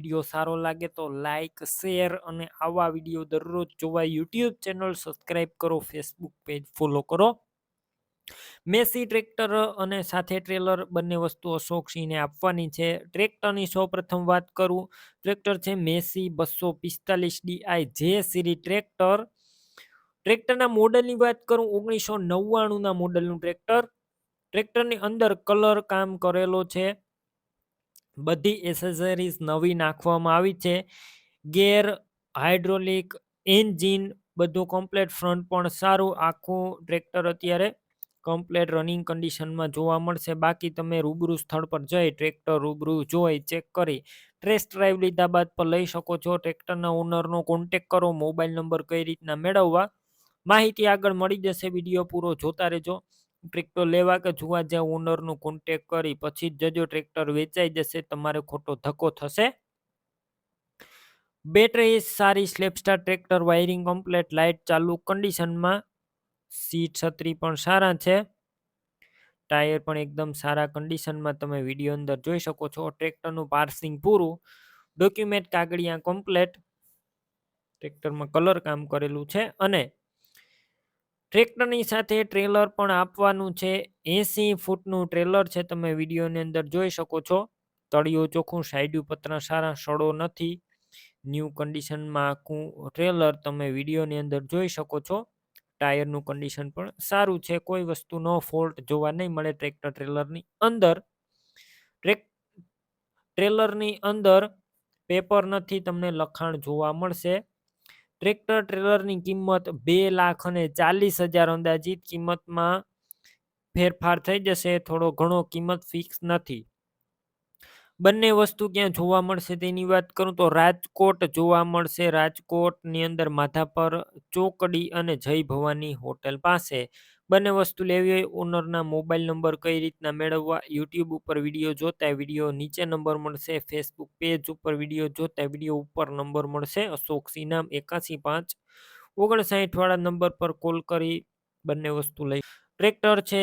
Video સારો લાગે તો લાઈક, શેર અને આવા વીડિયો દરરોજ જોવા યુટ્યુબ ચેનલ સબસ્ક્રાઈબ કરો, ફેસબુક પેજ ફોલો કરો. મેસી ટ્રેક્ટર અને સાથે ટ્રેલર બંને વસ્તુ અશોકસિંહને આપવાની છે. ટ્રેક્ટરની સૌપ્રથમ વાત કરું, ટ્રેક્ટર છે મેસી બસો પિસ્તાલીસ ડીઆઈ જે સિરી ટ્રેક્ટર. ટ્રેક્ટરના મોડલની વાત કરું, ઓગણીસો નવ્વાણુંના મોડલનું ટ્રેક્ટર. ટ્રેક્ટરની અંદર કલર કામ કરેલો છે. બધી એસેસરીઝ નવી નાખવામાં આવી છે. ગેર હાઇડ્રોલિક એન્જિન બધું કમ્પ્લેટ ફ્રન્ટ પણ સારું. આખું ટ્રેક્ટર અત્યારે કમ્પ્લેટ રનિંગ કન્ડિશનમાં જોવા મળશે. બાકી તમે રૂબરૂ સ્થળ પર જઈ ટ્રેક્ટર રૂબરૂ જોઈ ચેક કરી ટ્રેસ ડ્રાઈવ લીધા બાદ પર લઈ શકો છો. ટ્રેક્ટરના ઓનરનો કોન્ટેક કરો મોબાઈલ નંબર કઈ રીતના મેળવવા. માહિતી આગળ મળી જશે. વીડિયો પૂરો જોતા રહેજો. ટ્રેક્ટર લેવા કે જોવા જ્યાં ઓનરનું કોન્ટેક કરી, પછી જ જજો ટ્રેક્ટર વેચાઈ જશે, તમારે ખોટો ધક્કો થશે. બેટરી સારી સ્લેપસ્ટાર ટ્રેક્ટર વાયરિંગ કમ્પ્લેટ લાઇટ ચાલુ કન્ડિશનમાં સીટ છત્રી પણ સારા છે. ટાયર પણ એકદમ સારા કન્ડિશનમાં તમે વીડિયો અંદર જોઈ શકો છો. ટ્રેક્ટરનું પાર્સિંગ પૂરું. ડોક્યુમેન્ટ કાગળિયા કમ્પ્લેટ ટ્રેક્ટરમાં કલર કામ કરેલું છે. અને ટ્રેક્ટરની સાથે ટ્રેલર પણ આપવાનું છે. એસી ફૂટનું ટ્રેલર છે. તમે વિડીયોની અંદર જોઈ શકો છો. તળિયો ચોખ્ખું સાઈડ પતરા સારા, સડો નથી. ન્યૂ કન્ડિશનમાં આખું ટ્રેલર તમે વિડીયોની અંદર જોઈ શકો છો. ટાયરનું કન્ડિશન પણ સારું છે. કોઈ વસ્તુનો ફોલ્ટ જોવા નહીં મળે ટ્રેક્ટર ટ્રેલરની અંદર. ટ્રેક, ટ્રેલરની અંદર પેપર નથી તમને લખાણ જોવા મળશે. ટ્રેક્ટર ટ્રેલરની કિંમત બે લાખ અને ચાલીસ હજાર અંદાજિત કિંમતમાં ફેરફાર થઈ જશે. થોડો ઘણો કિંમત ફિક્સ નથી. બંને વસ્તુ ક્યાં જોવા મળશે તેની વાત કરું તો રાજકોટ જોવા મળશે. રાજકોટની અંદર માધાપર ચોકડી અને જય ભવાની હોટેલ પાસે બંને વસ્તુ લેવી હોય, ઓનરના મોબાઈલ નંબર કઈ રીતના મેળવવા, યુટ્યુબ ઉપર વીડિયો જોતા વીડિયો નીચે નંબર મળશે, ફેસબુક પેજ ઉપર વીડિયો જોતા વીડિયો ઉપર નંબર મળશે, અશોક સિનામ એકાસી પાંચ ઓગણસાઠવાળા નંબર પર કોલ કરી બંને વસ્તુ લઈ. ટ્રેક્ટર છે,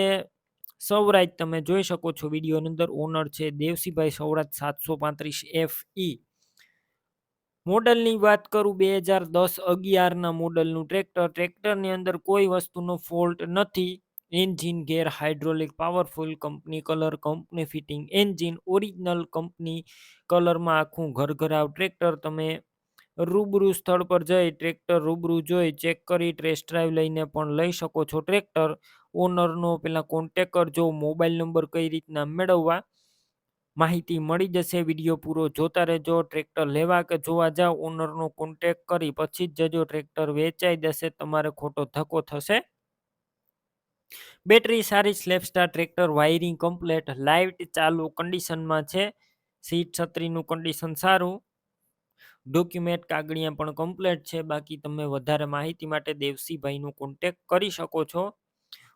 સૌરાજ તમે જોઈ શકો છો વિડીયોની અંદર, ઓનર છે, દેવસીભાઈ સૌરાજ સાતસો પાંત્રીસ એફ ઈ. મોડલની વાત કરું, બે હજાર દસ અગિયારના મોડલનું ટ્રેક્ટર. ટ્રેક્ટરની અંદર કોઈ વસ્તુનો ફોલ્ટ નથી. Engine gear hydraulic, powerful company colour, company fitting. Engine original company કલરમાં આખું ઘરઘરાવ. ટ્રેક્ટર તમે રૂબરૂ સ્થળ પર જઈ ટ્રેક્ટર રૂબરૂ જોઈ, ચેક કરી, ટેસ્ટ ડ્રાઈવ લઈને પણ લઈ શકો છો. ટ્રેક્ટર ઓનરનો પેલા કોન્ટેક કરજો મોબાઈલ નંબર કઈ રીતના મેળવવા માહિતી મળી જશે. વીડિયો પૂરો જોતા રહેજો. ટ્રેક્ટર લેવા કે જોવા જાઓ ઓનરનો કોન્ટેક કરી પછી જ જજો. ટ્રેક્ટર વેચાઈ જશે, તમારે ખોટો ધક્કો થશે. બેટરી સારી સ્લેપસ્ટાર ટ્રેક્ટર વાયરિંગ કમ્પ્લેટ લાઇટ ચાલુ કન્ડિશનમાં છે. સીટ છત્રીનું કન્ડિશન સારું. ડોક્યુમેન્ટ કાગળિયા પણ કમ્પ્લેટ છે. બાકી તમે વધારે માહિતી માટે દેવસીભાઈનો કોન્ટેક કરી શકો છો.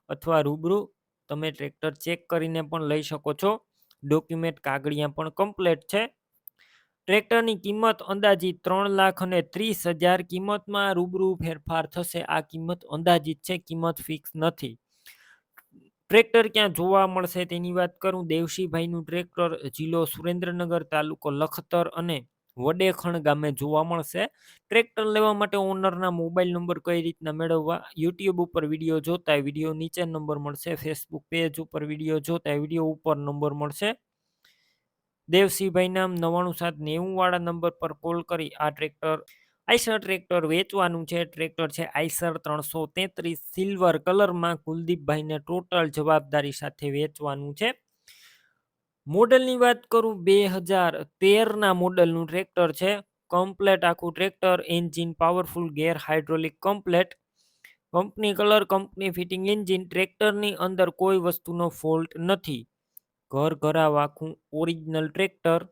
અથવા રૂબરૂ તમે ટ્રેક્ટર ચેક કરીને પણ લઈ શકો છો. ડોક્યુમેન્ટ કાગળિયા પણ કમ્પ્લેટ છે. ટ્રેક્ટરની કિંમત અંદાજિત ત્રણ લાખ અને ત્રીસ હજાર કિંમતમાં રૂબરૂ ફેરફાર થશે. આ કિંમત અંદાજિત છે, કિંમત ફિક્સ નથી. ટ્રેક્ટર ક્યાં જોવા મળશે તેની વાત કરું? દેવશીભાઈનું ટ્રેક્ટર જિલ્લો સુરેન્દ્રનગર તાલુકો લખતર અને વડેખણ ગામે જોવા મળશે. ટ્રેક્ટર લેવા માટે ઓનરના મોબાઈલ નંબર કઈ રીતના મેળવવા? યુટ્યુબ ઉપર વીડિયો જોતા વીડિયો નીચે નંબર મળશે. ફેસબુક પેજ ઉપર વીડિયો જોતા વીડિયો ઉપર નંબર મળશે. દેવસિંહભાઈ નામ નવાણું સાત નેવું વાળા નંબર પર કોલ કરી. આ ટ્રેક્ટર, આઈસર ટ્રેક્ટર વેચવાનું છે. ટ્રેક્ટર છે આઈસર ત્રણસો તેત્રીસ સિલ્વર કલરમાં કુલદીપભાઈને ટોટલ જવાબદારી સાથે વેચવાનું છે. મોડલની વાત કરું, બે હજાર તેરના મોડલનું ટ્રેક્ટર છે. કમ્પ્લેટ આખું tractor, engine, powerful gear, hydraulic complete. Company colour, company fitting engine, ટ્રેક્ટરની અંદર કોઈ વસ્તુનો ફોલ્ટ નથી. ઘર ઘરાવ આખું ઓરિજિનલ ટ્રેક્ટર.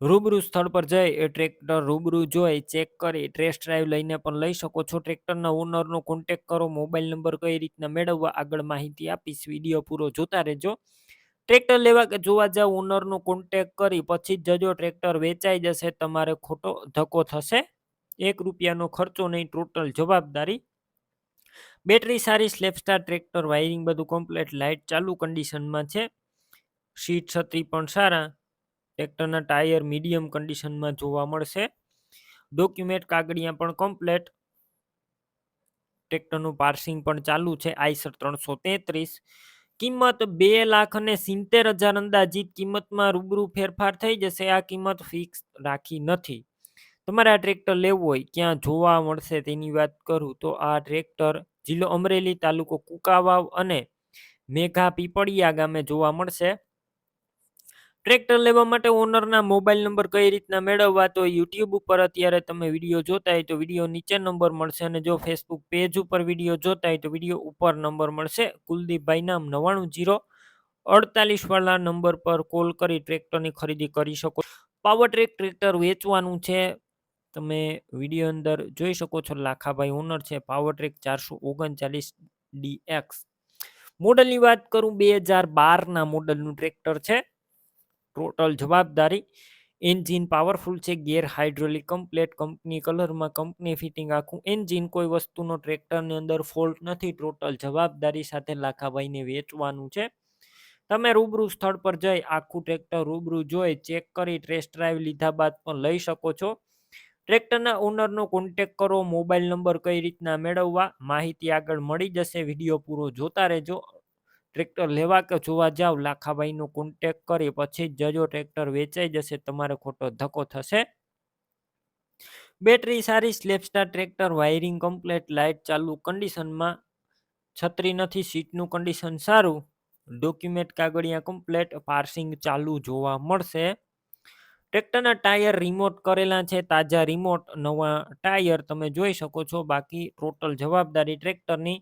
રૂબરૂ સ્થળ પર જઈ એ ટ્રેક્ટર રૂબરૂ જોઈ, ચેક કરી, ટેસ્ટ ડ્રાઈવ લઈને પણ લઈ શકો છો. ટ્રેક્ટરના ઓનરનો કોન્ટેક કરો, મોબાઈલ નંબર કઈ રીતના મેળવવા, આગળ માહિતી આપીશ. વીડિયો પૂરો જોતા રહેજો. ટ્રેક્ટર લેવા કે જોવા જાવ ઓનરનો કોન્ટેક કરી, પછી જ જજો ટ્રેક્ટર વેચાઈ જશે, તમારે ખોટો ધક્કો થશે. એક રૂપિયાનો ખર્ચો નહીં ટોટલ જવાબદારી. બેટરી સારી સ્લેપસ્ટાર ટ્રેક્ટર વાયરિંગ બધું કમ્પ્લીટ લાઇટ ચાલુ કન્ડિશનમાં છે. સીટ છત્રી પણ સારા. ટ્રેક્ટરના ટાયર મીડિયમ કન્ડિશનમાં જોવા મળશે. ડોક્યુમેન્ટ કાગળિયા પણ કમ્પ્લેટ ટ્રેક્ટરનું પાર્સિંગ પણ ચાલુ છે આઈસર ત્રણસો તેત્રીસ. કિંમત બે લાખ અને સિત્તેર હજાર અંદાજિત કિંમતમાં રૂબરૂ ફેરફાર થઈ જશે. આ કિંમત ફિક્સ રાખી નથી. તમારે આ ટ્રેક્ટર લેવું હોય, ક્યાં જોવા મળશે તેની વાત કરું તો આ ટ્રેક્ટર જિલ્લો અમરેલી તાલુકો કુકાવાવ અને મેઘા પીપળિયા ગામે જોવા મળશે. ટ્રેક્ટર લેવા માટે ઓનરના મોબાઈલ નંબર કઈ રીતના મેળવવા, તો યુટ્યુબ ઉપર અત્યારે તમે વીડિયો જોતા હોય તો વીડિયો નીચે નંબર મળશે અને જો ફેસબુક પેજ ઉપર વીડિયો જોતા હોય તો વીડિયો ઉપર નંબર મળશે. કુલદીપભાઈ નામ નવ્વાણું જીરો અડતાલીસ વાળા નંબર પર કોલ કરી ટ્રેક્ટરની ખરીદી કરી શકો પાવર ટ્રેક ટ્રેક્ટર વેચવાનું છે. તમે વીડિયો અંદર જોઈ શકો છો, લાખાભાઈ ઓનર છે, પાવર ટ્રેક ચારસો ઓગણચાલીસ ડીએક્સ મોડલની વાત કરું, બે હજાર બારના મોડલનું ટ્રેક્ટર છે. ટોટલ જવાબદારી એન્જિન પાવરફુલ છે, ગેર હાઇડ્રોલિક કમ્પ્લેટ, કંપની કલરમાં કંપની ફિટિંગ આખું એન્જિન, કોઈ વસ્તુનો ટ્રેક્ટરની અંદર ફોલ્ટ નથી, ટોટલ જવાબદારી સાથે લાખાભાઈને વેચવાનું છે. તમે રૂબરૂ સ્થળ પર જઈ આખું ટ્રેક્ટર રૂબરૂ જોઈ, ચેક કરી, ટેસ્ટ ડ્રાઈવ લીધા બાદ પણ લઈ શકો છો. ટ્રેક્ટરના ઓનરનો કોન્ટેક કરો, મોબાઈલ નંબર કઈ રીતના મેળવવા, માહિતી આગળ મળી જશે, વીડિયો પૂરો જોતા રહેજો. ટ્રેક્ટર લેવા કે જોવા જાવ લાખાભાઈનો કોન્ટેક કરી, પછી જજો ટ્રેક્ટર વેચાઈ જશે, તમારે ખોટો ધક્કો થશે. બેટરી સારી, સ્લેપસ્ટાર ટ્રેક્ટર, વાયરિંગ કમ્પ્લેટ લાઇટ ચાલુ કન્ડિશનમાં છત્રી નથી, સીટનું કન્ડિશન સારું. ડોક્યુમેન્ટ કાગળિયા કમ્પ્લેટ પાર્સિંગ ચાલુ જોવા મળશે. ટ્રેક્ટરના ટાયર રિમોટ કરેલા છે, તાજા રિમોટ નવા ટાયર તમે જોઈ શકો છો. બાકી ટોટલ જવાબદારી ટ્રેક્ટરની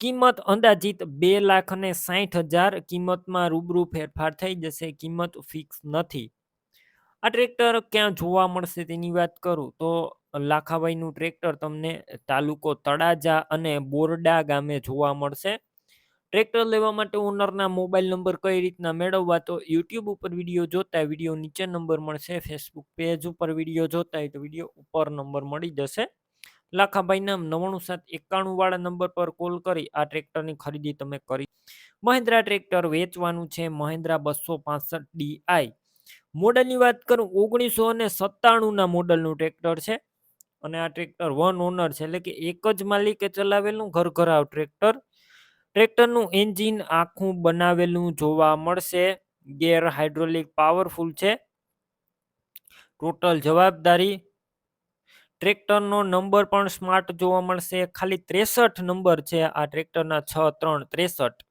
કિંમત અંદાજિત બે લાખ અને સાઠ હજાર કિંમતમાં રૂબરૂ ફેરફાર થઈ જશે, કિંમત ફિક્સ નથી. આ ટ્રેક્ટર ક્યાં જોવા મળશે તેની વાત કરું તો લાખાભાઈનું ટ્રેક્ટર તમને તાલુકો તળાજા અને બોરડા ગામે જોવા મળશે. ટ્રેક્ટર લેવા માટે ઓનરના મોબાઈલ નંબર કઈ રીતના મેળવવા તો યુટ્યુબ ઉપર વીડિયો જોતા વીડિયો નીચે નંબર મળશે, ફેસબુક પેજ ઉપર વીડિયો જોતા હોય તો વીડિયો ઉપર નંબર મળી જશે. લાખાભાઈ નામ નવ્વાણું સાત એકાણું વાળા નંબર પર કોલ કરી, આ ટ્રેક્ટરની ખરીદી તમે કરી. મહિન્દ્રા ટ્રેક્ટર વેચવાનું છે, મહિન્દ્રા બસો પાસઠ ડીઆઈ મોડલની વાત કરું, ઓગણીસો અને સત્તાણુંના મોડલનું ટ્રેક્ટર છે. અને આ ટ્રેક્ટર વન ઓનર છે, એટલે કે એક જ માલિકે ચલાવેલું ઘર ઘરાવ ટ્રેક્ટર. ટ્રેક્ટરનું એન્જિન આખું બનાવેલું જોવા મળશે. ગેર હાઇડ્રોલિક પાવરફુલ છે. ટોટલ જવાબદારી ટ્રેક્ટરનો નંબર પણ સ્માર્ટ જોવા મળશે. ખાલી ત્રેસઠ નંબર છે આ ટ્રેક્ટરના છ, ત્રણ, ત્રેસઠ.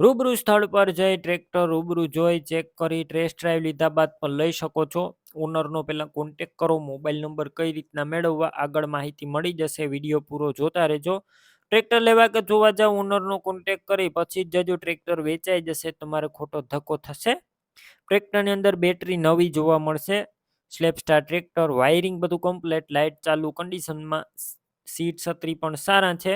રૂબરૂ સ્થળ પર જઈ ટ્રેક્ટર રૂબરૂ જોઈ, ચેક કરી ટ્રેસ ડ્રાઈવ લીધા બાદ પણ લઈ શકો છો. ઓનરનો પહેલાં કોન્ટેક કરો, મોબાઈલ નંબર કઈ રીતના મેળવવા, આગળ માહિતી મળી જશે. વીડિયો પૂરો જોતા રહેજો. ટ્રેક્ટર લેવા કે જોવા જાવ ઓનરનો કોન્ટેક કરી, પછી જ જજો ટ્રેક્ટર વેચાઈ જશે, તમારે ખોટો ધક્કો થશે. ટ્રેક્ટરની અંદર બેટરી નવી જોવા મળશે. સ્લેપસ્ટાર ટ્રેક્ટર, વાયરિંગ બધું કમ્પ્લેટ લાઇટ ચાલુ કન્ડિશનમાં સીટ છત્રી પણ સારા છે.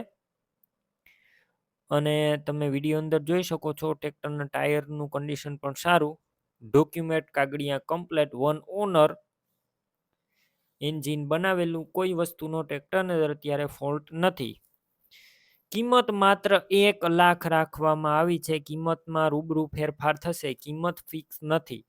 અને તમે વીડિયો અંદર જોઈ શકો છો, ટ્રેક્ટરના ટાયરનું કન્ડિશન પણ સારું. ડોક્યુમેન્ટ કાગળિયા કમ્પ્લેટ વન ઓનર એન્જિન બનાવેલું, કોઈ વસ્તુનો ટ્રેક્ટરને અત્યારે ફોલ્ટ નથી. કિંમત માત્ર એક લાખ રાખવામાં આવી છે, કિંમતમાં રૂબરૂ ફેરફાર થશે, કિંમત ફિક્સ નથી.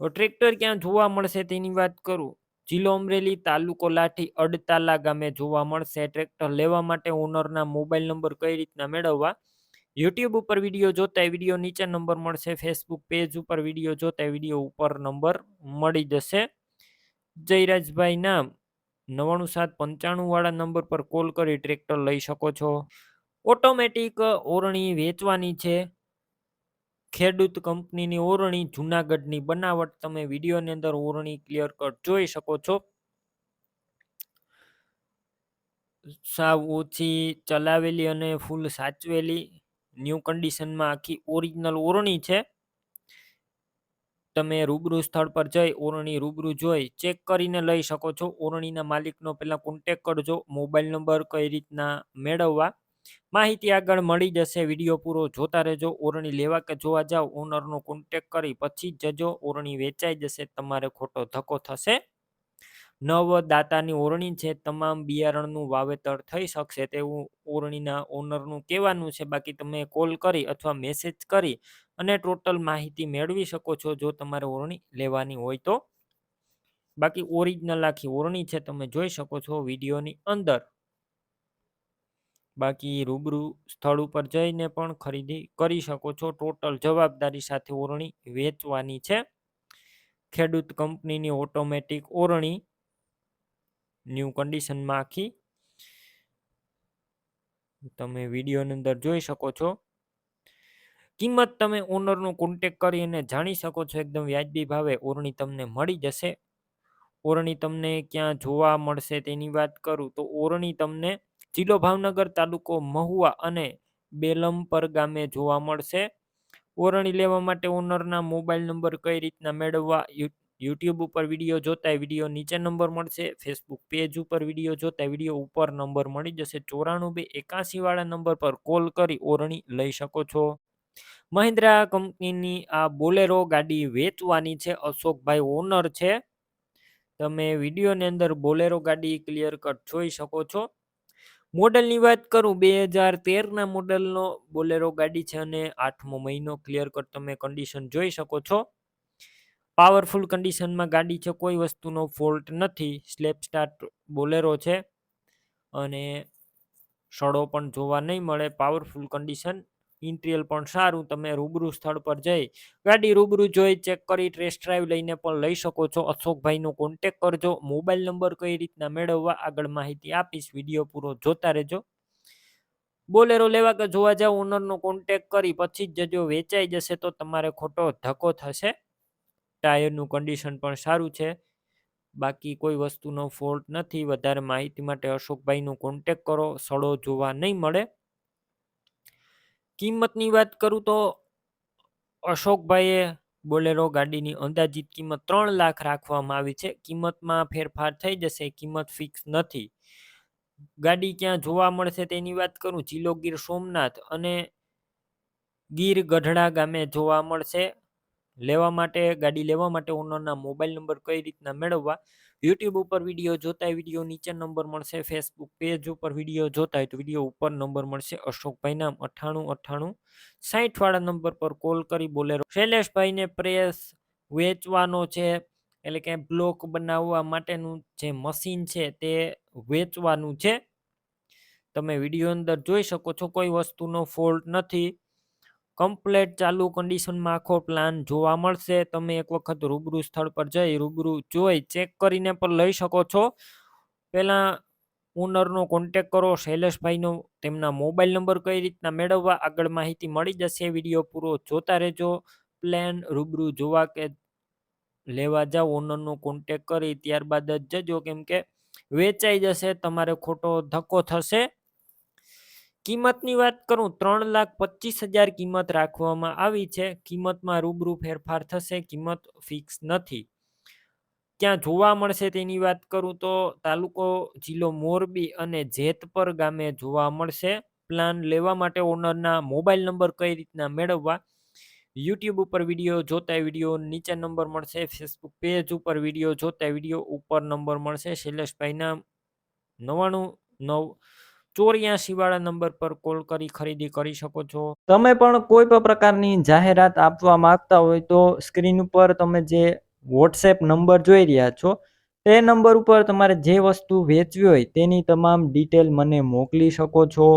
ટ્રેક્ટર ક્યાં જોવા મળશે તેની વાત કરું. જિલ્લો અમરેલી, તાલુકો લાઠી, અડતાલા ગામે જોવા મળશે. ટ્રેક્ટર લેવા માટે ઓનરના મોબાઈલ નંબર કઈ રીતના મેળવવા? યુટ્યુબ ઉપર વીડિયો જોતા વીડિયો નીચે નંબર મળશે. ફેસબુક પેજ ઉપર વીડિયો જોતા વીડિયો ઉપર નંબર મળી જશે. જયરાજભાઈ નામ નવાણું સાત પંચાણું વાળા નંબર પર કોલ કરી ટ્રેક્ટર લઈ શકો છો. ઓટોમેટિક ઓરણી વેચવાની છે. ખેડૂત કંપનીની ઓરણી જુનાગઢની બનાવટ તમે વિડીયોની અંદર ઓરણી ક્લિયર કટ જોઈ શકો છો. સાવ ઓછી ચલાવેલી અને ફૂલ સાચવેલી ન્યૂ કન્ડિશનમાં આખી ઓરિજિનલ ઓરણી છે. તમે રૂબરૂ સ્થળ પર જઈ ઓરણી રૂબરૂ જોઈ ચેક કરીને લઈ શકો છો. ઓરણીના માલિકનો પહેલાં કોન્ટેક કરજો મોબાઈલ નંબર કઈ રીતના મેળવવા. માહિતી આગળ મળી જશે. વીડિયો પૂરો જોતા રહેજો. ઓરણી લેવા કે જોવા જાવ ઓનરનો કોન્ટેક કરી પછી જજો. ઓરણી વેચાઈ જશે, તમારે ખોટો ધક્કો થશે. નવ દાતાની ઓરણી છે, તમામ બિયારણનું વાવેતર થઈ શકશે તેવું ઓરણીના ઓનરનું કહેવાનું છે. બાકી તમે કોલ કરી અથવા મેસેજ કરી અને ટોટલ માહિતી મેળવી શકો છો જો તમારે ઓરણી લેવાની હોય તો. બાકી ઓરિજિનલ આખી ઓરણી છે, તમે જોઈ શકો છો વિડીયોની અંદર. બાકી રૂબરૂ સ્થળ ઉપર જઈને પણ ખરીદી કરી શકો છો. ટોટલ જવાબદારી સાથે ઓરણી વેચવાની છે. ખેડૂત કંપનીની ઓટોમેટિક ઓરણી ન્યૂ કન્ડિશનમાં આખી. તમે વિડીયોની અંદર જોઈ શકો છો. કિંમત તમે ઓનરનો કોન્ટેક કરી અને જાણી શકો છો. એકદમ વ્યાજબી ભાવે ઓરણી તમને મળી જશે. ઓરણી તમને ક્યાં જોવા મળશે તેની વાત કરું તો ઓરણી તમને જિલ્લો ભાવનગર તાલુકો મહુવા અને બેલમપર ગામે જોવા મળશે. ઓરણી લેવા માટે ઓનરના મોબાઈલ નંબર કઈ રીતના મેળવવા યુટ્યુબ ઉપર વીડિયો જોતા વીડિયો નીચે નંબર મળશે ફેસબુક પેજ ઉપર વીડિયો જોતા વીડિયો ઉપર નંબર મળી જશે. ચોરાણું બે એકાસી વાળા નંબર પર કોલ કરી ઓરણી લઈ શકો છો. મહિન્દ્રા કંપનીની આ બોલેરો ગાડી વેચવાની છે. અશોકભાઈ ઓનર છે. તમે વિડીયોની અંદર બોલેરો ગાડી ક્લિયર કટ જોઈ શકો છો. મોડલની વાત કરું, બે હજાર તેરના મોડલનો બોલેરો ગાડી છે અને આઠમો મહિનો ક્લિયર કટ તમે કન્ડિશન જોઈ શકો છો. પાવરફુલ કન્ડિશનમાં ગાડી છે, કોઈ વસ્તુનો ફોલ્ટ નથી સ્લેપ સ્ટાર્ટ બોલેરો છે. અને સડો પણ જોવા નહીં મળે પાવરફુલ કન્ડિશન ઇન્ટિરિયર પણ સારું, તમે રૂબરૂ સ્થળ પર જઈ ગાડી રૂબરૂ જોઈ, ચેક કરી ટેસ્ટ ડ્રાઈવ લઈને પણ લઈ શકો છો. અશોકભાઈનો કોન્ટેક કરજો. મોબાઈલ નંબર કઈ રીતના મેળવવા આગળ માહિતી આપીશ. વીડિયો પૂરો જોતા રહેજો. બોલેરો લેવા કે જોવા જાવ ઓનરનો કોન્ટેક કરી, પછી જ જો વેચાઈ જશે તો તમારે ખોટો ધક્કો થશે. ટાયરનું કન્ડિશન પણ સારું છે. બાકી કોઈ વસ્તુનો ફોલ્ટ નથી. વધારે માહિતી માટે અશોકભાઈનો કોન્ટેક કરો. સડો જોવા નહીં મળે. કિંમતની વાત કરું તો અશોકભાઈએ બોલેરો ગાડીની અંદાજિત કિંમત ત્રણ લાખ રાખવામાં આવી છે. કિંમતમાં ફેરફાર થઈ જશે, કિંમત ફિક્સ નથી. ગાડી ક્યાં જોવા મળશે તેની વાત કરું, જિલ્લો ગીર સોમનાથ અને ગીર ગઢડા ગામે જોવા મળશે. લેવા માટે, ગાડી લેવા માટે ઓનરના મોબાઈલ નંબર કઈ રીતના મેળવવા? યુટ્યુબ ઉપર વીડિયો જોતા વીડિયો નીચે નંબર મળશે ફેસબુક પેજ ઉપર વીડિયો જોતા હોય તો વીડિયો ઉપર નંબર મળશે. અશોકભાઈ નામ અઠ્ઠાણું અઠ્ઠાણું સાઠ વાળા નંબર પર કોલ કરી બોલેરો. શૈલેષભાઈને પ્રેસ વેચવાનો છે, એટલે કે બ્લોક બનાવવા માટેનું જે મશીન છે તે વેચવાનું છે. તમે વીડિયો અંદર જોઈ શકો છો, કોઈ વસ્તુનો ફોલ્ટ નથી. કમ્પ્લેટ ચાલુ કન્ડિશનમાં આખો પ્લાન જોવા મળશે. તમે એક વખત રૂબરૂ સ્થળ પર જઈ રૂબરૂ જોઈ ચેક કરીને પણ લઈ શકો છો. પહેલાં ઓનરનો કોન્ટેક કરો શૈલેષભાઈનો તેમના મોબાઈલ નંબર કઈ રીતના મેળવવા આગળ માહિતી મળી જશે. વીડિયો પૂરો જોતા રહેજો. પ્લાન રૂબરૂ જોવા કે લેવા જાઓ. ઓનરનો કોન્ટેક કરી ત્યારબાદ જ જજો. કેમ કે વેચાઈ જશે, તમારે ખોટો ધક્કો થશે. કિંમતની વાત કરું, ત્રણ લાખ પચીસ હજાર કિંમત રાખવામાં આવી છે. કિંમતમાં રૂબરૂ ફેરફાર થશે, કિંમત ફિક્સ નથી. ક્યાં જોવા મળશે તેની વાત કરું તો તાલુકો જિલ્લો મોરબી અને જેતપર ગામે જોવા મળશે. પ્લાન લેવા માટે ઓનરના મોબાઈલ નંબર કઈ રીતના મેળવવા? યુટ્યુબ ઉપર વીડિયો જોતા વીડિયો નીચે નંબર મળશે. ફેસબુક પેજ ઉપર વીડિયો જોતા વીડિયો ઉપર નંબર મળશે. શૈલેષભાઈના નવાણું નવ ચોર્યાસી વાળા નંબર પર કોલ કરી ખરીદી કરી શકો છો. તમે પણ કોઈ પણ પ્રકારની જાહેરાત આપવા માંગતા હોય તો સ્ક્રીન ઉપર તમે જે વોટ્સએપ નંબર જોઈ રહ્યા છો, તે નંબર ઉપર તમારે જે વસ્તુ વેચવી હોય તેની તમામ ડિટેલ મને મોકલી શકો છો.